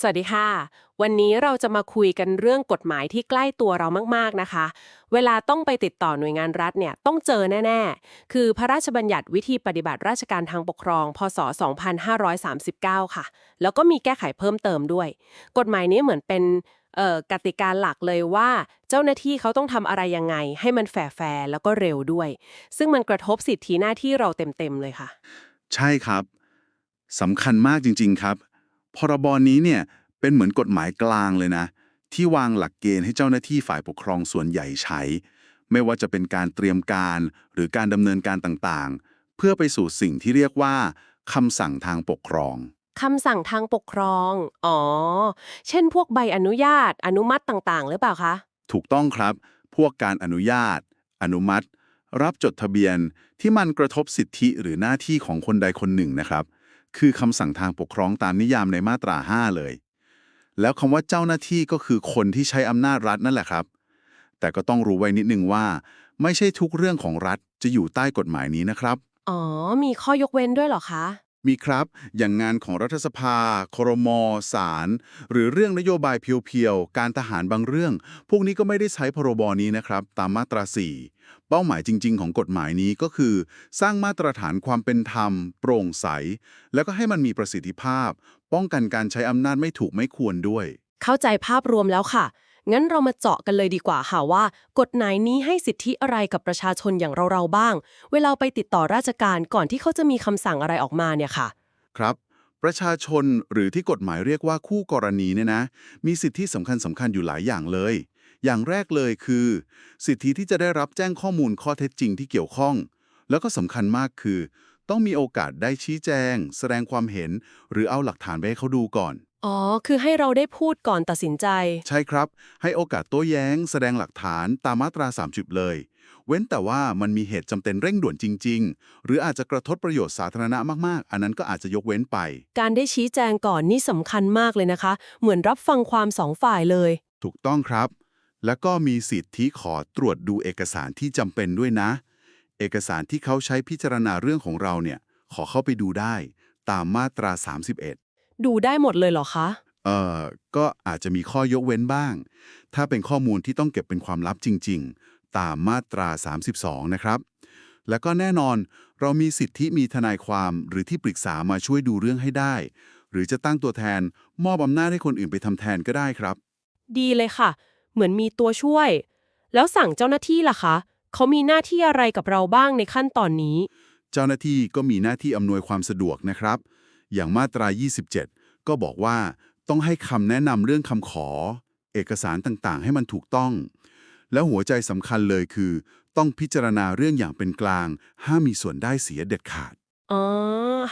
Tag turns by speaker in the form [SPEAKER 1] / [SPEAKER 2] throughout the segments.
[SPEAKER 1] สวัสดีค่ะ วันนี้เราจะมาคุยกันเรื่องกฎหมายที่ใกล้ตัวเรามาก ๆ นะคะ เวลาต้องไปติดต่อหน่วยงานรัฐเนี่ยต้องเจอแน่ ๆ คือพระราชบัญญัติวิธีปฏิบัติราชการทางปกครอง พศ 2539 ค่ะ แล้วก็มีแก้ไขเพิ่มเติมด้วย กฎหมายนี้เหมือนเป็นกติกาหลักเลยว่า เจ้าหน้าที่เขาต้องทำอะไรยังไง ให้มันแฟร์แล้วก็เร็วด้วย ซึ่งมันกระทบสิทธิหน้าที่เราเต็มๆเลยค่ะ
[SPEAKER 2] ใช่ครับสำคัญมากจริง ๆ ครับ พรบนี้เนี่ยเป็นเหมือนกฎหมายกลางเลยนะ ที่วางหลักเกณฑ์ให้เจ้าหน้าที่ฝ่ายปกครองส่วนใหญ่ใช้ ไม่ว่าจะเป็นการเตรียมการหรือการดำเนินการต่างๆ เพื่อไปสู่สิ่งที่เรียกว่าคำสั่งทางปกครอง
[SPEAKER 1] คำสั่งทางปกครอง อ๋อ เช่น พวกใบอนุญาต อนุมัติต่างๆ หรือเปล่าคะ
[SPEAKER 2] ถูกต้องครับ พวกการอนุญาต อนุมัติ รับจดทะเบียนที่มันกระทบสิทธิหรือหน้าที่ของคนใดคนหนึ่งนะครับ คือคำสั่งทางปกครองตามนิยามในมาตรา 5 เลย แล้วคำว่าเจ้าหน้าที่ก็คือคนที่ใช้อำนาจรัฐนั่นแหละครับ แต่ก็ต้องรู้ไว้นิดนึงว่า ไม่ใช่ทุกเรื่องของรัฐจะอยู่ใต้กฎหมายนี้นะครับ
[SPEAKER 1] อ๋อ มีข้อยกเว้นด้วยเหรอคะ
[SPEAKER 2] มีครับ อย่างงานของรัฐสภา ครมศาลหรือเรื่องนโยบายเพียวๆ การทหารบางเรื่อง พวกนี้ก็ไม่ได้ใช้พรบนี้นะครับ ตามมาตรา 4 เป้าหมายจริง ๆ ของกฎหมายนี้ก็คือ สร้างมาตรฐานความเป็นธรรม โปร่งใส แล้วก็ให้มันมีประสิทธิภาพ ป้องกันการใช้อำนาจไม่ถูกไม่ควรด้วย
[SPEAKER 1] เข้าใจภาพรวมแล้วค่ะ งั้นเรามาเจาะกันเลยดีกว่าค่ะว่า กฎหมายนี้ให้สิทธิอะไรกับประชาชนอย่างเราๆบ้าง เวลาไปติดต่อราชการก่อนที่เขาจะมีคำสั่งอะไรออกมาเนี่ยค่ะ
[SPEAKER 2] ครับ ประชาชนหรือที่กฎหมายเรียกว่าคู่กรณีเนี่ยนะ มีสิทธิสำคัญสำคัญอยู่หลายอย่างเลย อย่างแรกเลยคือ สิทธิที่จะได้รับแจ้งข้อมูลข้อเท็จจริงที่เกี่ยวข้อง แล้วก็สำคัญมากคือ ต้องมีโอกาสได้ชี้แจง แสดงความเห็น หรือเอาหลักฐานไปให้เขาดูก่อน
[SPEAKER 1] อ๋อ คือให้เราได้พูดก่อนตัดสินใจ
[SPEAKER 2] ใช่ครับ ให้โอกาสโต้แย้ง แสดงหลักฐานตามมาตรา 30 เลย เว้นแต่ว่ามันมีเหตุจำเป็นเร่งด่วนจริง ๆ หรืออาจจะกระทบประโยชน์สาธารณะมาก ๆ อันนั้นก็อาจจะยกเว้นไป
[SPEAKER 1] การได้ชี้แจงก่อนนี่สำคัญมากเลยนะคะ เหมือนรับฟังความสองฝ่ายเลย
[SPEAKER 2] ถูกต้องครับ แล้วก็มีสิทธิขอตรวจดูเอกสารที่จำเป็นด้วยนะ เอกสารที่เขาใช้พิจารณาเรื่องของเราเนี่ย ขอเข้าไปดูได้ ตามมาตรา 31
[SPEAKER 1] ดูได้หมดเลยเหรอคะ
[SPEAKER 2] เอ่อ ก็อาจจะมีข้อยกเว้นบ้าง ถ้าเป็นข้อมูลที่ต้องเก็บเป็นความลับจริง ๆ ตามมาตรา 32 นะครับ แล้วก็แน่นอนเรามีสิทธิมีทนายความหรือที่ปรึกษามาช่วยดูเรื่องให้ได้ หรือจะตั้งตัวแทนมอบอำนาจให้คนอื่นไปทำแทนก็ได้ครับ
[SPEAKER 1] ดีเลยค่ะ เหมือนมีตัวช่วย แล้วสั่งเจ้าหน้าที่ล่ะคะ เขามีหน้าที่อะไรกับเราบ้างในขั้นตอนนี้
[SPEAKER 2] เจ้าหน้าที่ก็มีหน้าที่อำนวยความสะดวกนะครับ อย่างมาตรา 27 ก็บอกว่าต้องให้คำแนะนำเรื่องคำขอ เอกสารต่างๆ ให้มันถูกต้อง แล้วหัวใจสำคัญเลยคือ ต้องพิจารณาเรื่องอย่างเป็นกลาง ห้ามมีส่วนได้เสียเด็ดขาด
[SPEAKER 1] อ๋อ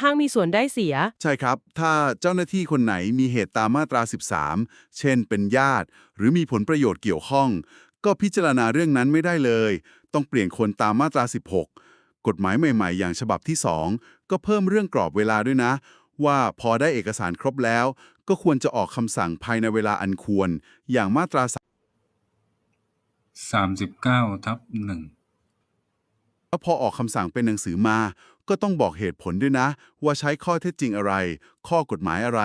[SPEAKER 1] ห้างมีส่วนได้เสีย
[SPEAKER 2] ใช่ครับ ถ้าเจ้าหน้าที่คนไหนมีเหตุตามมาตรา 13 เช่นเป็นญาติ หรือมีผลประโยชน์เกี่ยวข้อง ก็พิจารณาเรื่องนั้นไม่ได้เลย ต้องเปลี่ยนคนตามมาตรา 16 กฎหมายใหม่ ๆ อย่างฉบับที่ 2 ก็เพิ่มเรื่องกรอบเวลาด้วยนะ ว่าพอได้เอกสารครบแล้ว ก็ควรจะออกคำสั่งภายในเวลาอันควร อย่างมาตรา
[SPEAKER 3] 39 ทับหนึ่ง
[SPEAKER 2] แล้วพอออกคำสั่งเป็นหนังสือมา ก็ต้องบอกเหตุผลด้วยนะ ว่าใช้ข้อเท็จจริงอะไร ข้อกฎหมายอะไร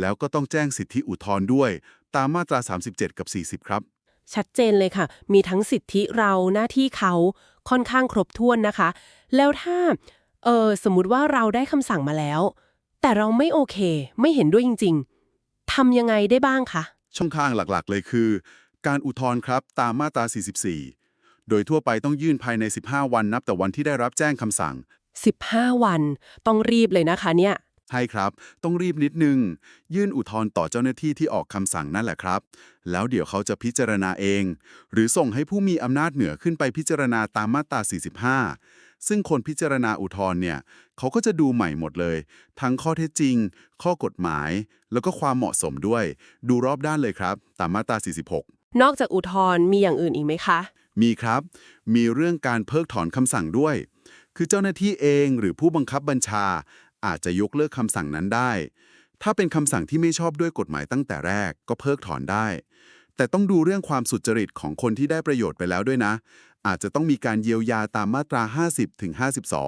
[SPEAKER 2] แล้วก็ต้องแจ้งสิทธิอุทธรณ์ด้วย ตามมาตรา 37 กับ 40 ครับ
[SPEAKER 1] ชัดเจนเลยค่ะ มีทั้งสิทธิเราหน้าที่เขาค่อนข้างครบถ้วนนะคะ แล้วถ้าเออสมมุติว่าเราได้คำสั่งมาแล้ว แต่เราไม่โอเค ไม่เห็นด้วยจริง ๆทำยังไงได้บ้างคะ
[SPEAKER 2] ช่องทางหลักๆ เลยคือ การอุทธรณ์ครับตามมาตรา 44 โดยทั่วไปต้องยื่นภายใน 15 วันนับแต่วันที่ได้รับแจ้งคำสั่ง
[SPEAKER 1] 15 วัน ต้องรีบเลยนะคะเนี่ย
[SPEAKER 2] ใช่ครับ ต้องรีบนิดนึง ยื่นอุทธรณ์ต่อเจ้าหน้าที่ที่ออกคำสั่งนั่นแหละครับ แล้วเดี๋ยวเขาจะพิจารณาเอง หรือส่งให้ผู้มีอำนาจเหนือขึ้นไปพิจารณาตามมาตรา 45 ซึ่งคนพิจารณาอุทธรณ์เนี่ยเขาก็จะดูใหม่หมดเลย ทั้งข้อเท็จจริง ข้อกฎหมาย แล้วก็ความเหมาะสมด้วย ดูรอบด้านเลยครับ ตามมาตรา 46
[SPEAKER 1] นอกจากอุทธรณ์มีอย่างอื่นอีกไหมคะ
[SPEAKER 2] มีครับ มีเรื่องการเพิกถอนคำสั่งด้วย คือเจ้าหน้าที่เองหรือผู้บังคับบัญชา อาจจะยกเลิกคำสั่งนั้นได้ ถ้าเป็นคำสั่งที่ไม่ชอบด้วยกฎหมายตั้งแต่แรก ก็เพิกถอนได้แต่ต้องดูเรื่องความสุจริตของคนที่ได้ประโยชน์ไปแล้วด้วยนะ อาจจะต้องมีการเยียวยาตามมาตรา 50ถึง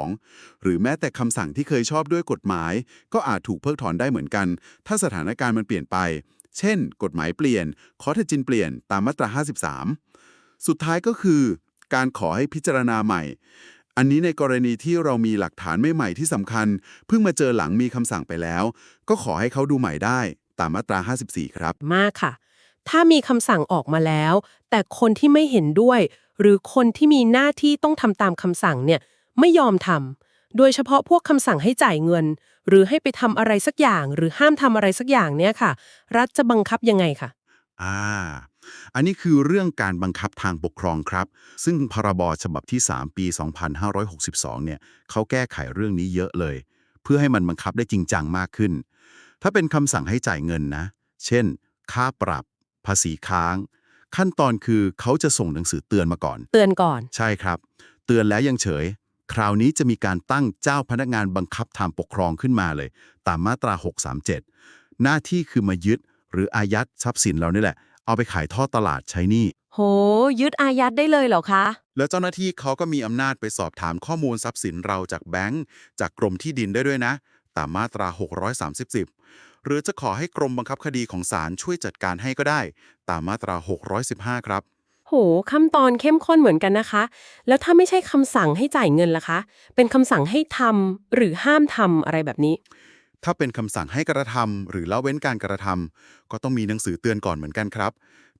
[SPEAKER 2] 52 หรือแม้แต่คำสั่งที่เคยชอบด้วยกฎหมาย ก็อาจถูกเพิกถอนได้เหมือนกัน ถ้าสถานการณ์มันเปลี่ยนไป เช่น กฎหมายเปลี่ยนคอร์ทจินเปลี่ยนตามมาตรา 53 สุดท้ายก็คือ การขอให้พิจารณาใหม่ อันนี้ในกรณีที่เรามีหลักฐานไม่ใหม่ที่สำคัญ เพิ่งมาเจอหลังมีคำสั่งไปแล้ว ก็ขอให้เขาดูใหม่ได้ ตามมาตรา 54 ครับ
[SPEAKER 1] มากค่ะ ถ้ามีคำสั่งออกมาแล้ว แต่คนที่ไม่เห็นด้วย หรือคนที่มีหน้าที่ต้องทำตามคำสั่งเนี่ยไม่ยอมทำโดยเฉพาะพวกคำสั่งให้จ่ายเงิน หรือให้ไปทำอะไรสักอย่าง หรือห้ามทำอะไรสักอย่างเนี่ยค่ะ รัฐจะบังคับยังไงค่ะ
[SPEAKER 2] อ่า อันนี้คือเรื่องการบังคับทางปกครองครับ ซึ่งพรบฉบับที่ 3 ปี 2562 เนี่ยเขาแก้ไขเรื่องนี้เยอะเลย เพื่อให้มันบังคับได้จริงจังมากขึ้น ถ้าเป็นคำสั่งให้จ่ายเงินนะ เช่น ค่าปรับ ภาษีค้าง ขั้นตอนคือเขาจะส่งหนังสือเตือนมาก่อน
[SPEAKER 1] เตือนก่อน
[SPEAKER 2] ใช่ครับ เตือนแล้วยังเฉย คราวนี้จะมีการตั้งเจ้าพนักงานบังคับทางปกครองขึ้นมาเลย ตามมาตรา 637 หน้าที่คือมายึดหรืออายัดทรัพย์สินเรานี่แหละ เอาไปขายทอดตลาดใช้หนี้
[SPEAKER 1] โห ยึดอายัดได้เลยเหรอคะ
[SPEAKER 2] แล้วเจ้าหน้าที่เขาก็มีอำนาจไปสอบถามข้อมูลทรัพย์สินเราจากแบงก์จากกรมที่ดินได้ด้วยนะ ตามมาตรา 630 หรือจะขอให้กรมบังคับคดีของศาลช่วยจัดการให้ก็ได้ ตามมาตรา 615 ครับ
[SPEAKER 1] โหขั้นตอนเข้มข้นเหมือนกันนะคะ แล้วถ้าไม่ใช่คำสั่งให้จ่ายเงินล่ะคะ เป็นคำสั่งให้ทำหรือห้ามทำอะไรแบบนี้
[SPEAKER 2] ถ้าเป็นคำสั่งให้กระทำหรือละเว้นการกระทำก็ต้องมีหนังสือเตือนก่อนเหมือนกันครับ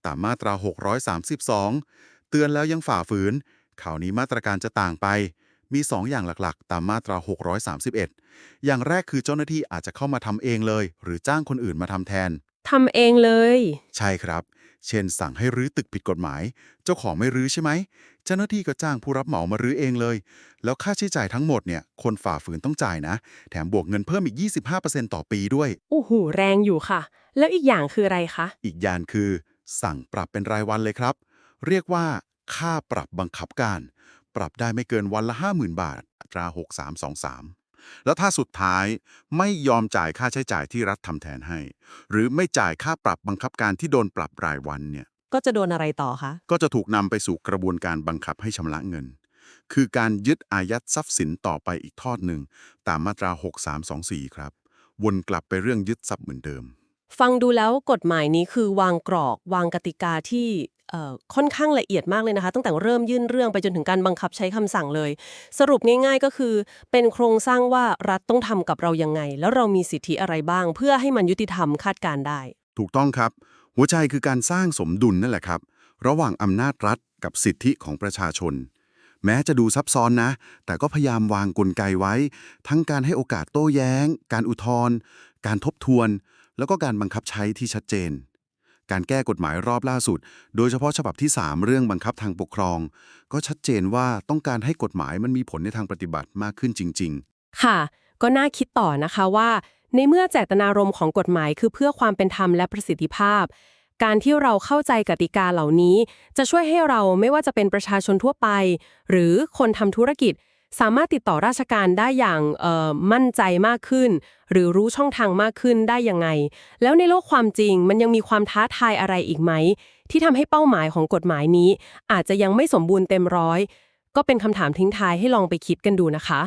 [SPEAKER 2] ตามมาตรา 632 เตือนแล้วยังฝ่าฝืนข่าวนี้มาตรการจะต่างไป มี 2 อย่างหลักๆ ตามมาตรา 631 อย่างแรกคือเจ้าหน้าที่อาจจะเข้ามาทำเองเลย หรือจ้างคนอื่นมาทำแทน
[SPEAKER 1] ทำเองเลย
[SPEAKER 2] ใช่ครับ เช่น สั่งให้รื้อตึกผิดกฎหมาย เจ้าของไม่รื้อใช่ไหม เจ้าหน้าที่ก็จ้างผู้รับเหมามารื้อเองเลย แล้วค่าใช้จ่ายทั้งหมดเนี่ยคนฝ่าฝืนต้องจ่ายนะ แถมบวกเงินเพิ่มอีก 25%ต่อปีด้วย
[SPEAKER 1] โอ้โห แรงอยู่ค่ะ แล้วอีกอย่างคืออะไรคะ
[SPEAKER 2] อีกอย่างคือ สั่งปรับเป็นรายวันเลยครับ เรียกว่า ค่าปรับบังคับการ ปรับได้ไม่เกินวันละ 50,000 บาท อัตรา 6323 แล้วถ้าสุดท้ายไม่ยอมจ่ายค่าใช้จ่ายที่รัฐทำแทนให้ หรือไม่จ่ายค่าปรับบังคับการที่โดนปรับรายวันเนี่ย
[SPEAKER 1] ก็จะโดนอะไรต่อคะ
[SPEAKER 2] ก็จะถูกนำไปสู่กระบวนการบังคับให้ชำระเงิน คือการยึดอายัดทรัพย์สินต่อไปอีกทอดหนึ่งตามมาตรา 6324 ครับ วนกลับไปเรื่องยึดทรัพย์เหมือนเดิม
[SPEAKER 1] ฟังดูแล้วกฎหมายนี้คือวางกรอกวางกติกาที่เอ่อค่อนข้างละเอียดมากเลยนะคะ ตั้งแต่เริ่มยื่นเรื่องไปจนถึงการบังคับใช้คำสั่งเลย สรุปง่ายๆก็คือ เป็นโครงสร้างว่ารัฐต้องทำกับเรายังไง แล้วเรามีสิทธิอะไรบ้าง เพื่อให้มันยุติธรรมคาดการได้
[SPEAKER 2] ถูกต้องครับ หัวใจคือการสร้างสมดุลนั่นแหละครับ ระหว่างอำนาจรัฐกับสิทธิของประชาชน แม้จะดูซับซ้อนนะ แต่ก็พยายามวางกลไกไว้ ทั้งการให้โอกาสโต้แย้ง การอุทธรณ์การทบทวน แล้วก็การบังคับใช้ที่ชัดเจน การแก้กฎหมายรอบล่าสุด โดยเฉพาะฉบับที่ 3 เรื่องบังคับทางปกครอง ก็ชัดเจนว่าต้องการให้กฎหมายมันมีผลในทางปฏิบัติมากขึ้นจริง ๆ
[SPEAKER 1] ค่ะ ก็น่าคิดต่อนะคะว่า ในเมื่อเจตนารมณ์ของกฎหมายคือเพื่อความเป็นธรรมและประสิทธิภาพ การที่เราเข้าใจกติกาเหล่านี้ จะช่วยให้เราไม่ว่าจะเป็นประชาชนทั่วไป หรือคนทำธุรกิจ สามารถติดต่อราชการได้อย่างมั่นใจมากขึ้น หรือรู้ช่องทางมากขึ้นได้ยังไง แล้วในโลกความจริงมันยังมีความท้าทายอะไรอีกไหม ที่ทำให้เป้าหมายของกฎหมายนี้ อาจจะยังไม่สมบูรณ์เต็มร้อย ก็เป็นคำถามทิ้งท้ายให้ลองไปคิดกันดูนะคะ